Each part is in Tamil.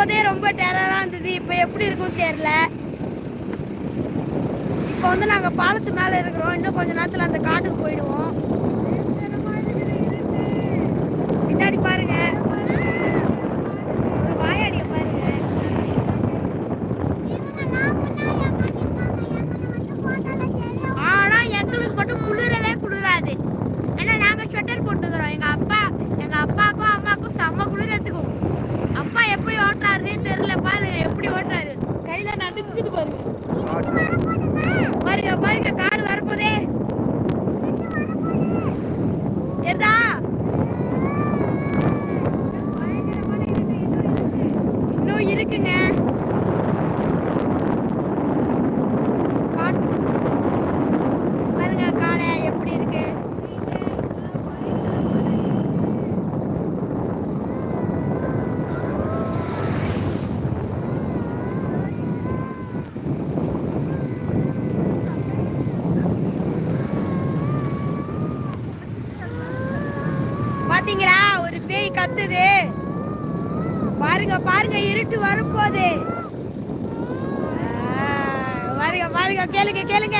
போதே ரொம்ப டெரரா இருந்தது. இப்போ எப்படி இருக்கும் தெரில இப்போ வந்து நாங்கள் பாலத்து மேல இருக்கிறோம். இன்னும் கொஞ்ச நேரத்தில் அந்த காட்டுக்கு போயிடுவோம். பின்னாடி பாருங்க. ஒரு வாயாடிய பாருங்க. ஆனா எங்களுக்கு மட்டும் குளிர Que gidip arıyorum. பேய் கத்துது பாருங்க பாருங்க இருட்டு வரும்போது. பாருங்க பாருங்க கேளுங்க கேளுங்க.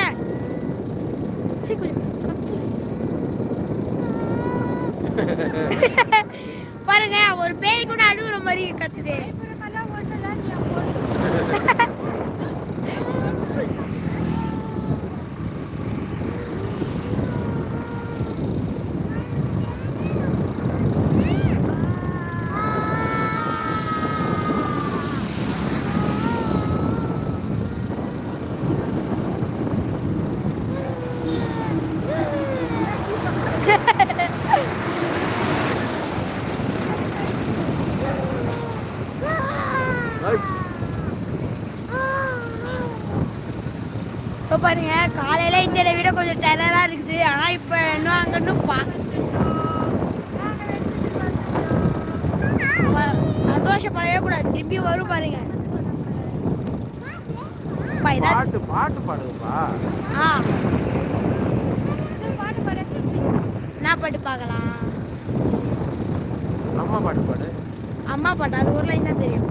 பாருங்க ஒரு பேய் கூட அழுகுற மாதிரி கத்துது இப்போ பாருங்க காலையில இந்த விட கொஞ்சம் டெரரா இருக்குது. ஆனா இப்ப இன்னும் அங்க இன்னும் பா சந்தோஷப்படவே கூடாது. திருப்பி வரும் பாருங்க. பாட்டு பாட்டு பாடுங்கப்பா. ஆ. என்ன பாட்டு பார்க்கலாம். அம்மா பாட்டு பாடு. அம்மா பாட்டு அது ஒரு லைன் தான் தெரியும்.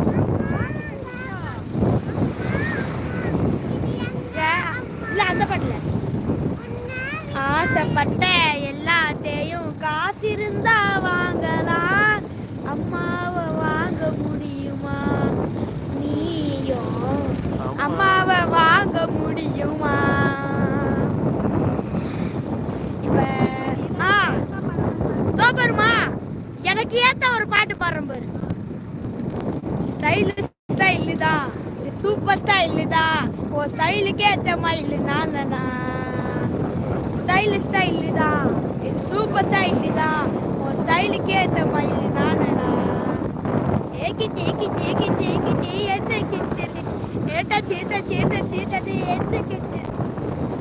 இல்ல அந்த பாட்டுல. ஆசைப்பட்ட எல்லாத்தையும். காசு இருந்தா வாங்கலாம். அம்மாவை வாங்க முடியுமா? நீயும் அம்மாவை வாங்க முடியுமா? எனக்கு ஏத்த ஒரு பாட்டு பாடுறேன் பாரு. ஸ்டைல் ஸ்டைல் தான் சூப்பர் ஸ்டைல் தான் ஓ ஸ்டைலுக்கு ஏத்த மயில் நான் தானா ஸ்டைல் ஸ்டைல் தான் சூப்பர் ஸ்டைல் தான் ஓ ஸ்டைலுக்கு ஏத்த மயில் நானடா ஏகிட்டு ஏகிட்டு ஏகிட்டு ஏகிட்டு என்ன கிட்டது ஏட்டா சேட்டா சேட்டா சேட்டது என்ன கிட்டது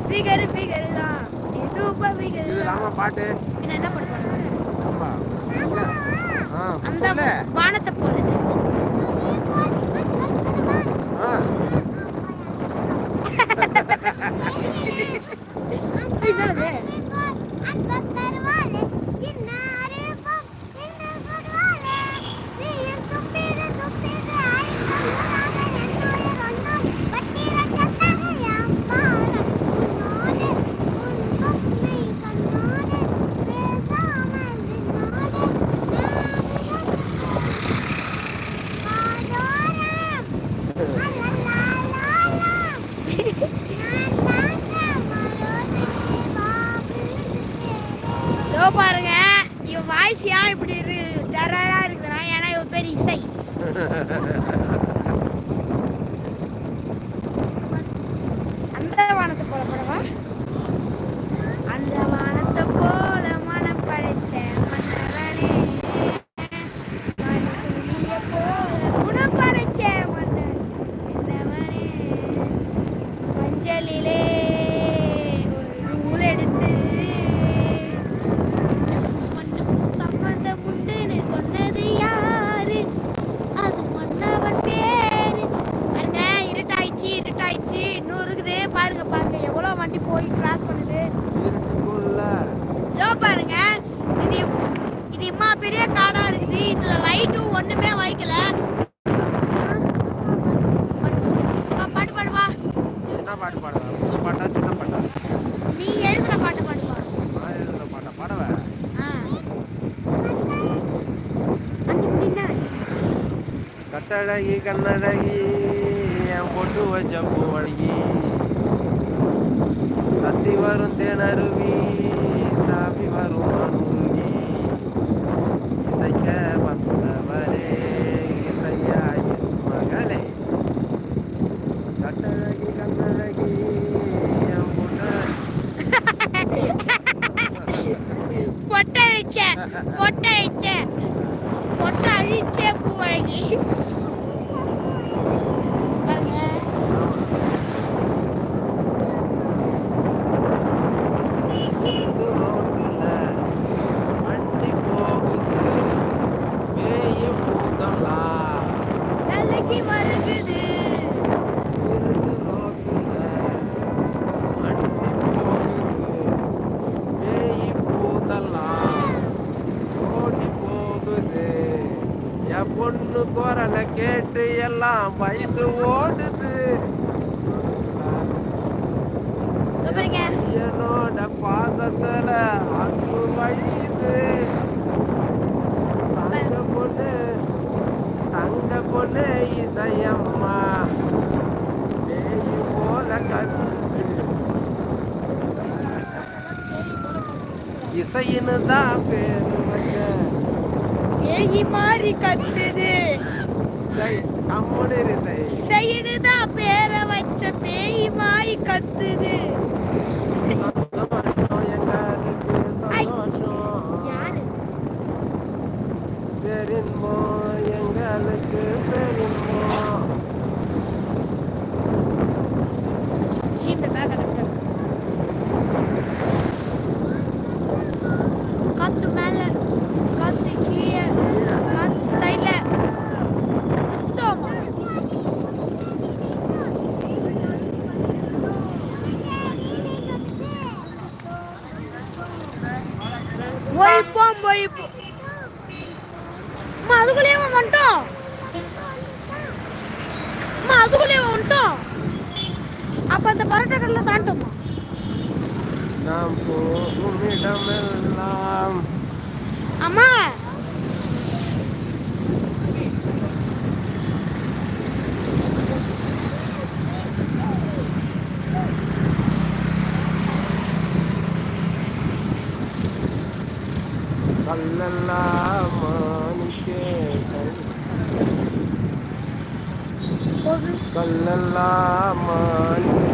பிகர் பிகர் தான் பிகர் இது தான் ராமா பாட்டு என்ன என்ன ஆ அந்த வானத்தை போல பாருங்க இவன் வாய்ஸ் ஏன் இப்படி இரு டெரரா இருக்குதுன்னா ஏன்னா இவன் பேர் இசை. ஒண்ணுமே வைக்கல. பாட்டு பாடுவா என்ன பாட்டு பாடுவா? புது பாட்டா சின்ன பாட்டா? நீ எழுதுற பாட்டு பாடுவா நான் எழுதுற பாட்டா? என் பொட்டு வச்ச பூவழகி. தத்தி வரும் தேனருவி தாவி வரும் பொட்டழிச்ச பொட்டழிச்ச கேட்டு எல்லாம் பயந்து ஓடுது. என்னோட பாசத்துல அன்பு வழியுது. தங்க பொண்ணு தங்க பொண்ணு இசையம்மா. பேய் போல கத்துது. இசைன்னு தான் பேரு ஏகி மாறி கத்துது. இசை அம்முடைய இசை இசையினு தான் பேரை வச்ச பேய் மாறி கத்துது. cuerpo. Kalala Manishe Kalala Manishe